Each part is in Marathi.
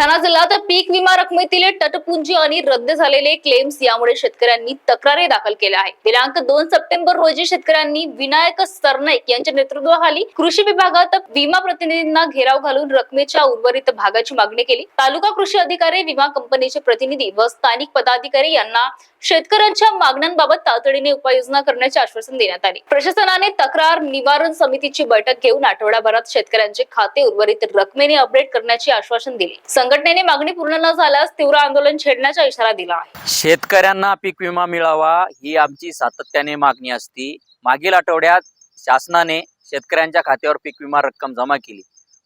बुलढाणा जिल्ह्यात पीक विमा रकमेतील तटपुंजी आणि रद्द झालेले क्लेम्स यामुळे शेतकऱ्यांनी तक्रारी दाखल केल्या आहेत. दिनांक दोन सप्टेंबर रोजी शेतकऱ्यांनी विनायक सरनाईक यांच्या नेतृत्वाखाली कृषी विभागात विमा प्रतिनिधींना घेराव घालून रकमेच्या उर्वरित भागाची मागणी केली. तालुका कृषी अधिकारी विमा कंपनीचे प्रतिनिधी व स्थानिक पदाधिकारी यांना शेतकऱ्यांच्या मागण्यांबाबत तातडीने उपाययोजना करण्याचे आश्वासन देण्यात आले. प्रशासनाने तक्रार निवारण समितीची बैठक घेऊन आठवड्याभरात शेतकऱ्यांचे खाते उर्वरित रकमेने अपडेट करण्याचे आश्वासन दिले. संघटनेने मागणी पूर्ण न झाल्यास तीव्र आंदोलन छेडण्याचा इशारा दिला आहे. शेतकऱ्यांना पीक विमा मिळावा ही आमची सातत्याने मागणी असती. मागील आठवड्यात शासनाने शेतकऱ्यांच्या खात्यावर पीक विमा रक्कम जमा केली.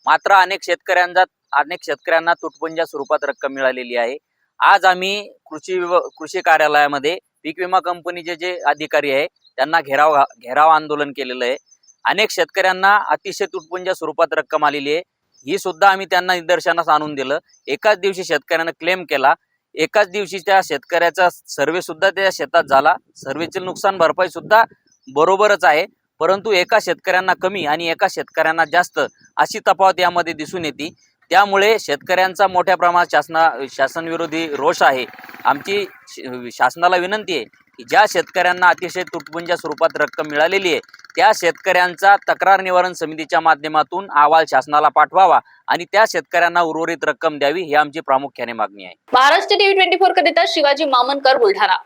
मात्र अनेक शेतकऱ्यांचा अनेक शेतकऱ्यांना तुटपुंजा स्वरूपात रक्कम मिळालेली आहे. आज आम्ही कृषी विभ कृषी कार्यालयामध्ये पीक विमा कंपनीचे जे अधिकारी आहे त्यांना घेराव घेराव आंदोलन केलेलं आहे. अनेक शेतकऱ्यांना अतिशय तुटपुंजा स्वरूपात रक्कम आलेली आहे. ही सुद्धा आम्ही त्यांना निदर्शनास आणून दिलं. एकाच दिवशी शेतकऱ्यानं क्लेम केला. एकाच दिवशी त्या शेतकऱ्याचा सर्वे सुद्धा त्या शेतात झाला. सर्वेची नुकसान भरपाई सुद्धा बरोबरच आहे. परंतु एका शेतकऱ्यांना कमी आणि एका शेतकऱ्यांना जास्त अशी तफावत यामध्ये दिसून येते. त्यामुळे शेतकऱ्यांचा मोठ्या प्रमाणात शासना शासनविरोधी रोष आहे. आमची श- शासनाला विनंती आहे की ज्या शेतकऱ्यांना अतिशय तुटपुंजा स्वरूपात रक्कम मिळालेली आहे त्या शेतकऱ्यांचा तक्रार निवारण समितीच्या माध्यमातून अहवाल शासनाला पाठवावा आणि त्या शेतकऱ्यांना उर्वरित रक्कम द्यावी ही आमची प्रामुख्याने मागणी आहे. महाराष्ट्र टीव्ही ट्वेंटी फोर करिता शिवाजी मामनकर बुलढाणा.